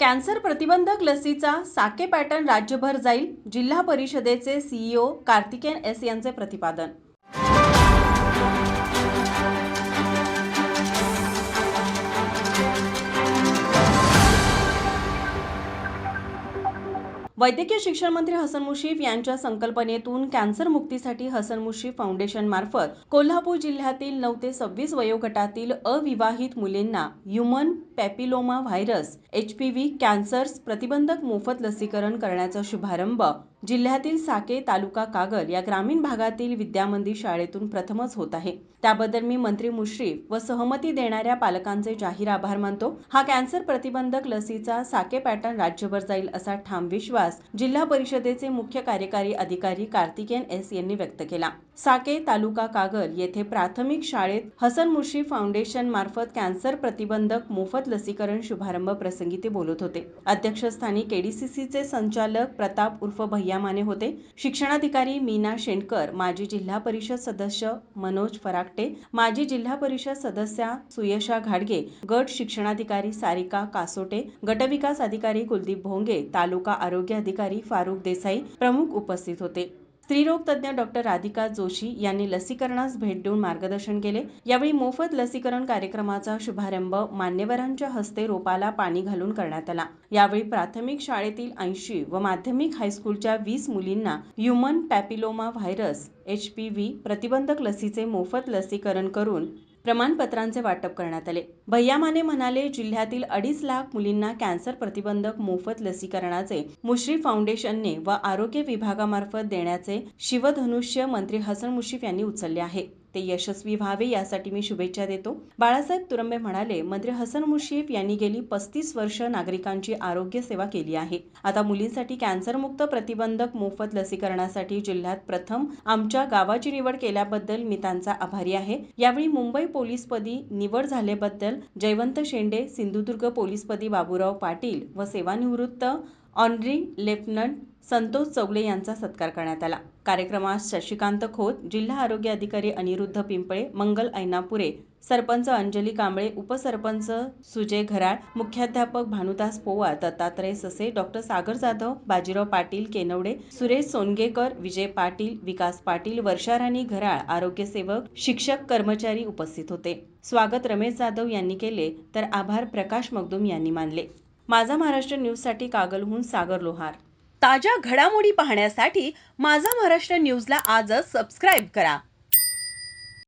Cancer प्रतिबंधक लसीचा साके pattern राज्यभर जाईल जिल्हा परिषदेचे सीईओ कार्तिकेन एस यांचे प्रतिपादन वैद्यकीय शिक्षण मंत्री हसन मुशीफ यांच्या संकल्पनेतून कॅन्सर मुक्तीसाठी हसन मुशीफ फाउंडेशन मार्फत कोल्हापूर जिल्ह्यातील नऊ ते सव्वीस वयोगटातील अविवाहित मुलींना human papilloma virus H P V cancers प्रतिबंधक मोफत लसीकरण करण्याचा शुभारंभ जिल्ह्यातील साके तालुका कागल या ग्रामीण भागातील विद्यामंदिर शाळेतून प्रथमच होत आहे. त्याबद्दल मी मंत्री मुश्रीफ व सहमती देणाऱ्या पालकांचे जाहीर आभार मानतो. हा कॅन्सर प्रतिबंधक लसीचा साके पॅटर्न राज्यभर जाईल असा ठाम विश्वास जिल्हा परिषदेचे मुख्य कार्यकारी अधिकारी कार्तिकेन एस यांनी व्यक्त केला. साके तालुका कागल येथे प्राथमिक शाळेत हसन मुश्रीफ फाउंडेशन मार्फत कॅन्सर प्रतिबंधक मोफत लसीकरण शुभारंभ प्रसंगी ते बोलत होते. अध्यक्षस्थानी केडीसीसीचे संचालक प्रताप उर्फ भैया माने होते. शिक्षणाधिकारी मीना शेंडकर माजी जिल्हा परिषद सदस्य मनोज फराकटे माजी जिल्हा परिषद सदस्या सुयशा घाडगे गट शिक्षणाधिकारी सारिका कासोटे गटविकास अधिकारी कुलदीप भोंगे तालुका आरोग्य अधिकारी फारुक देसाई प्रमुख उपस्थित होते. स्त्रीरोग तज्ज्ञ डॉक्टर राधिका जोशी यांनी लसीकरणास भेट देऊन मार्गदर्शन केले. यावेळी मोफत लसीकरण कार्यक्रमाचा शुभारंभ मान्यवरांच्या हस्ते रोपाला पाणी घालून करण्यात आला. यावेळी प्राथमिक शाळेतील ऐंशी व माध्यमिक हायस्कूलच्या वीस मुलींना human papilloma virus H P V प्रतिबंधक लसीचे मोफत लसीकरण करून प्रमाणपत्रांचे वाटप करण्यात आले. भैया माने म्हणाले जिल्ह्यातील अडीच लाख मुलींना कॅन्सर प्रतिबंधक मोफत लसीकरणाचे मुश्रीफ फाउंडेशनने व आरोग्य विभागामार्फत देण्याचे शिवधनुष्य मंत्री हसन मुश्रीफ यांनी उचलले आहे. ते यशस्वी व्हावे यासाठी मी शुभेच्छा देतो. बाळासाहेब तुरंबे म्हणाले मंत्री हसन मुश्रीफ यांनी गेली पस्तीस वर्ष नागरिकांची आरोग्य सेवा केली आहे. आता मुलींसाठी कॅन्सरमुक्त प्रतिबंधक मोफत लसीकरणासाठी जिल्ह्यात प्रथम आमच्या गावाची निवड केल्याबद्दल मी त्यांचा आभारी आहे. यावेळी मुंबई पोलीसपदी निवड झाल्याबद्दल जयवंत शेंडे सिंधुदुर्ग पोलीसपदी बाबूराव पाटील व सेवानिवृत्त ऑनरी लेफ्टनंट संतोष चौगले यांचा सत्कार करण्यात आला. कार्यक्रमात शशिकांत खोत जिल्हा आरोग्य अधिकारी अनिरुद्ध पिंपळे मंगल ऐनापुरे सरपंच अंजली कांबळे उपसरपंच सुजय घराळ मुख्याध्यापक भानुदास पोवार दत्तात्रय ससे डॉक्टर सागर जाधव बाजीराव पाटील केनवडे सुरेश सोनगेकर विजय पाटील विकास पाटील वर्षाराणी घराळ आरोग्यसेवक शिक्षक कर्मचारी उपस्थित होते. स्वागत रमेश जाधव यांनी केले तर आभार प्रकाश मगदुम यांनी मानले. माझा महाराष्ट्र न्यूजसाठी कागलहून सागर लोहार. ताज्या घडामोडी पाहण्यासाठी माझा महाराष्ट्र न्यूजला आजच सबस्क्राईब करा.